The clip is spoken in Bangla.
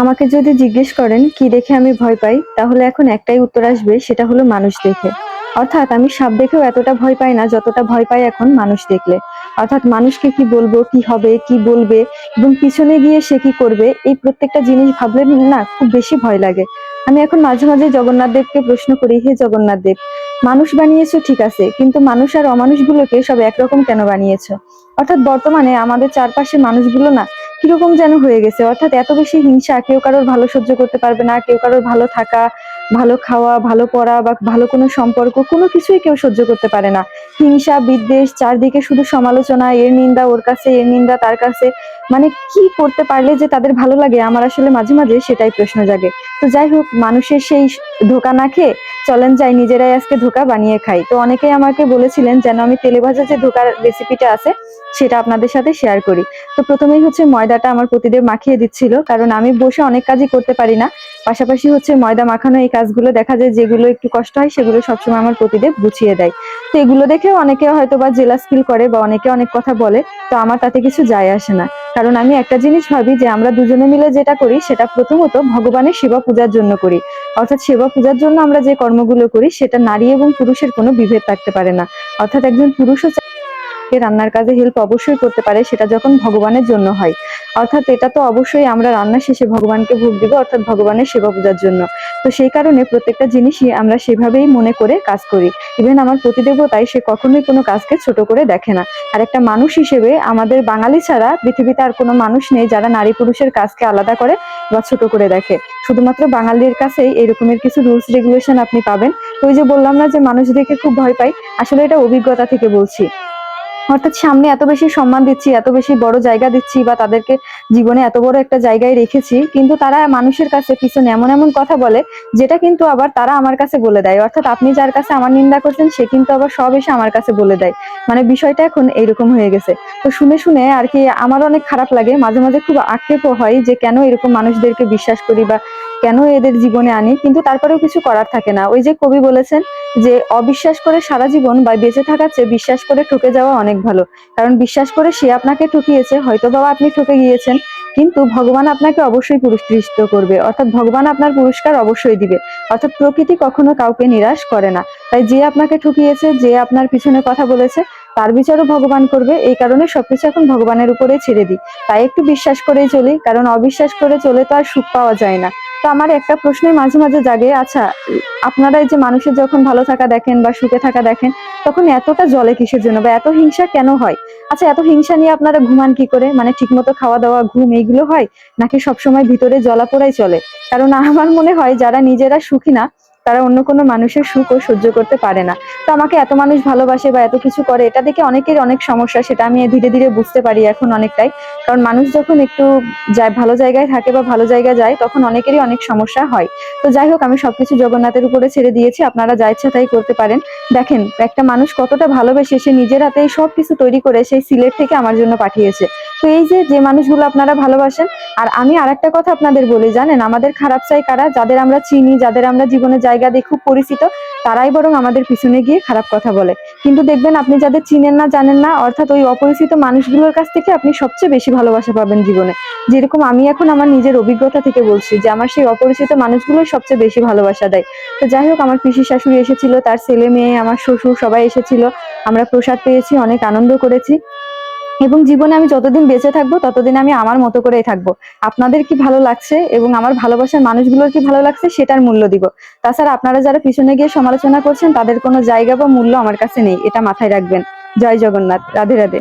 আমাকে যদি জিজ্ঞেস করেন, কি দেখে আমি ভয় পাই? তাহলে এখন একটাই উত্তর আসবে, সেটা হলো মানুষ দেখে। অর্থাৎ আমি সাপ দেখেও এতটা ভয় পাই না যতটা ভয় পাই এখন মানুষ দেখলে। অর্থাৎ মানুষকে কি বলব, কি হবে, কি বলবে এবং পিছনে গিয়ে সে কি করবে, এই প্রত্যেকটা জিনিস ভাবলে না খুব বেশি ভয় লাগে। আমি এখন মাঝে মাঝে জগন্নাথ দেবকে প্রশ্ন করি, হে জগন্নাথ দেব, মানুষ বানিয়েছো ঠিক আছে, কিন্তু মানুষ আর অমানুষগুলোকে সব একরকম কেন বানিয়েছো? অর্থাৎ বর্তমানে আমাদের চারপাশে মানুষগুলো না কীরকম যেন হয়ে গেছে। অর্থাৎ এত বেশি হিংসা, কেউ কারোর ভালো সহ্য করতে পারবে না, কেউ কারোর ভালো থাকা ভালো খাওয়া, ভালো পড়া বা ভালো কোনো সম্পর্ক, কোনো কিছুই কেউ সহ্য করতে পারে না। হিংসা, বিদ্বেষ, চারদিকে শুধু সমালোচনা, এর নিন্দা ওর কাছে, এর নিন্দা তার কাছে। মানে কি করতে পারলে যে তাদের ভালো লাগে? আমার আসলে মাঝে মাঝে সেটাই প্রশ্ন জাগে। তো যাই হোক, মানুষের সেই ধোকা না খেয়ে চলেন যাই, নিজেরাই আজকে ধোকা বানিয়ে খাই। তো অনেকেই আমাকে বলেছিলেন, যেন আমি তেলে ভাজা যে ধোকার রেসিপিটা আছে, সেটা আপনাদের সাথে শেয়ার করি। তো প্রথমেই হচ্ছে ময়দাটা আমার প্রতিদেব মাখিয়ে দিচ্ছিল, কারণ আমি বসে অনেক কাজই করতে পারি না। পাশাপাশি হচ্ছে ময়দা মাখানো এই কাজগুলো দেখা যায় যেগুলো একটু কষ্ট হয়, সেগুলো সবসময় আমার প্রতিদেব গুছিয়ে দেয়। তো এগুলো দেখেও অনেকে হয়তো বা জেলাস ফিল করে বা অনেকে অনেক কথা বলে, তো আমার তাতে কিছু যায় আসে না। কারণ আমি একটা জিনিস ভাবি যে, আমরা দুজনে মিলে যেটা করি, সেটা প্রথমত ভগবানের সেবা পূজার জন্য করি। অর্থাৎ সেবা পূজার জন্য আমরা যে কর্মগুলো করি, সেটা নারী এবং পুরুষের কোনো বিভেদ থাকতে পারে না। অর্থাৎ একজন পুরুষও চাইলে রান্নার কাজে হেল্প অবশ্যই করতে পারে, সেটা যখন ভগবানের জন্য হয়। অর্থাৎ এটা তো অবশ্যই আমরা রান্না শেষে ভগবানকে ভোগ দিব, অর্থাৎ ভগবানের সেবা পূজার জন্য। তো সেই কারণে প্রত্যেকটা জিনিসই আমরা সেভাবেই মনে করে কাজ করি। ইভেন আমার প্রতিদেবতাই সে কখনোই কোনো কাজকে ছোট করে দেখে না। আর একটা মানুষ হিসেবে আমাদের বাঙালি ছাড়া পৃথিবীতে আর কোনো মানুষ নেই যারা নারী পুরুষের কাজকে আলাদা করে বা ছোট করে দেখে। শুধুমাত্র বাঙালির কাছেই এরকমের কিছু রুলস রেগুলেশন আপনি পাবেন। তো ওই যে বললাম না যে মানুষ দেখে খুব ভয় পাই, আসলে এটা অভিজ্ঞতা থেকে বলছি। অর্থাৎ সামনে এত বেশি সম্মান দিচ্ছি, এত বেশি বড় জায়গা দিচ্ছি বা তাদেরকে জীবনে এত বড় একটা জায়গায় রেখেছি, কিন্তু তারা মানুষের কাছে পিছনে এমন এমন কথা বলে, যেটা কিন্তু আবার তারা আমার কাছে বলে দেয়। অর্থাৎ আপনি যার কাছে আমার নিন্দা করছেন, সে কিন্তু আবার সব এসে আমার কাছে বলে দেয়। মানে বিষয়টা এখন এইরকম হয়ে গেছে। তো শুনে শুনে আর কি আমার অনেক খারাপ লাগে। মাঝে মাঝে খুব আক্ষেপও হয় যে কেন এরকম মানুষদেরকে বিশ্বাস করি বা কেন এদের জীবনে আনি? কিন্তু তারপরেও কিছু করার থাকে না। ওই যে কবি বলেছেন যে, অবিশ্বাস করে সারা জীবন বা বেঁচে থাকার চেয়ে বিশ্বাস করে ঠকে যাওয়া অনেক ভালো। কারণ বিশ্বাস করে সে আপনাকে ঠকিয়েছে হয়তো বাবা আপনি ঠকে গিয়েছেন। কিন্তু ভগবান আপনাকে অবশ্যই পুরস্কৃত করবে। অর্থাৎ ভগবান আপনার পুরস্কার অবশ্যই দিবে। অর্থাৎ প্রকৃতি কখনো কাউকে নিরাশ করে না। তাই যে আপনাকে ঠকিয়েছে, যে আপনার পিছনে কথা বলেছে, তার বিচারও ভগবান করবে। এই কারণে সবকিছু এখন ভগবানের উপরে ছেড়ে দিই। তাই একটু বিশ্বাস করেই চলি। কারণ অবিশ্বাস করে চলে তো আর সুখ পাওয়া যায় না। তো আমার একটা প্রশ্নই মাঝে মাঝে জাগে আচ্ছা আপনারা এই যে মানুষের যখন ভালো থাকা দেখেন বা সুখে থাকা দেখেন, তখন এতটা জলে কিসের জন্য বা এত হিংসা কেন হয়? আচ্ছা এত হিংসা নিয়ে আপনারা ঘুমান কি করে? মানে ঠিকমতো খাওয়া দাওয়া, ঘুম এইগুলো হয়? নাকি সবসময় ভিতরে জলাপোড়াই চলে? কারণ আমার মনে হয় যারা নিজেরা সুখী না তারা অন্য কোনো মানুষের সুখও সহ্য করতে পারে না। তো আমাকে এত মানুষ ভালোবাসে বা এত কিছু করে, এটা দেখে অনেকের অনেক সমস্যা, সেটা আমি ধীরে ধীরে বুঝতে পারি এখন অনেকটাই। কারণ মানুষ যখন একটু যায়, ভালো জায়গায় থাকে বা ভালো জায়গায় যায়, তখন অনেকেরই অনেক সমস্যা হয়। তো যাই হোক, আমি সবকিছু জগন্নাথের উপরে ছেড়ে দিয়েছি, আপনারা যা ইচ্ছা তাই করতে পারেন। দেখেন, একটা মানুষ কতটা ভালোবেসে, সে নিজের হাতেই সবকিছু তৈরি করে, সেই সিলেট থেকে আমার জন্য পাঠিয়েছে। তো এই যে যে মানুষগুলো আপনারা ভালোবাসেন, আর আমি আর একটা কথা আপনাদের বলি, জানেন, আমাদের খারাপ চাই কারা? যাদের আমরা চিনি, যাদের আমরা জীবনে জায়গা দিই খুব পরিচিত, তারাই বরং আমাদের পিছনে গিয়ে খারাপ কথা বলে। কিন্তু দেখবেন, আপনি যাদের চিনেন না, জানেন না, অর্থাৎ ওই অপরিচিত মানুষগুলোর কাছ থেকে আপনি সবচেয়ে বেশি ভালোবাসা পাবেন জীবনে। যেরকম আমি এখন আমার নিজের অভিজ্ঞতা থেকে বলছি, যে আমার সেই অপরিচিত মানুষগুলোই সবচেয়ে বেশি ভালোবাসা দেয়। তো যাই হোক, আমার পিসি শাশুড়ি এসেছিল, তার ছেলে মেয়ে, আমার শ্বশুর সবাই এসেছিল, আমরা প্রসাদ পেয়েছি, অনেক আনন্দ করেছি। এবং জীবনে আমি যতদিন বেঁচে থাকব, ততদিন আমি আমার মতো করেই থাকব। আপনাদের কি ভালো লাগছে এবং আমার ভালোবাসার মানুষগুলোর কি ভালো লাগছে সেটার মূল্য দিব। তাছাড়া আপনারা যারা পিছনে গিয়ে সমালোচনা করছেন, তাদের কোনো জায়গা বা মূল্য আমার কাছে নেই, এটা মাথায় রাখবেন। জয় জগন্নাথ, রাধে রাধে।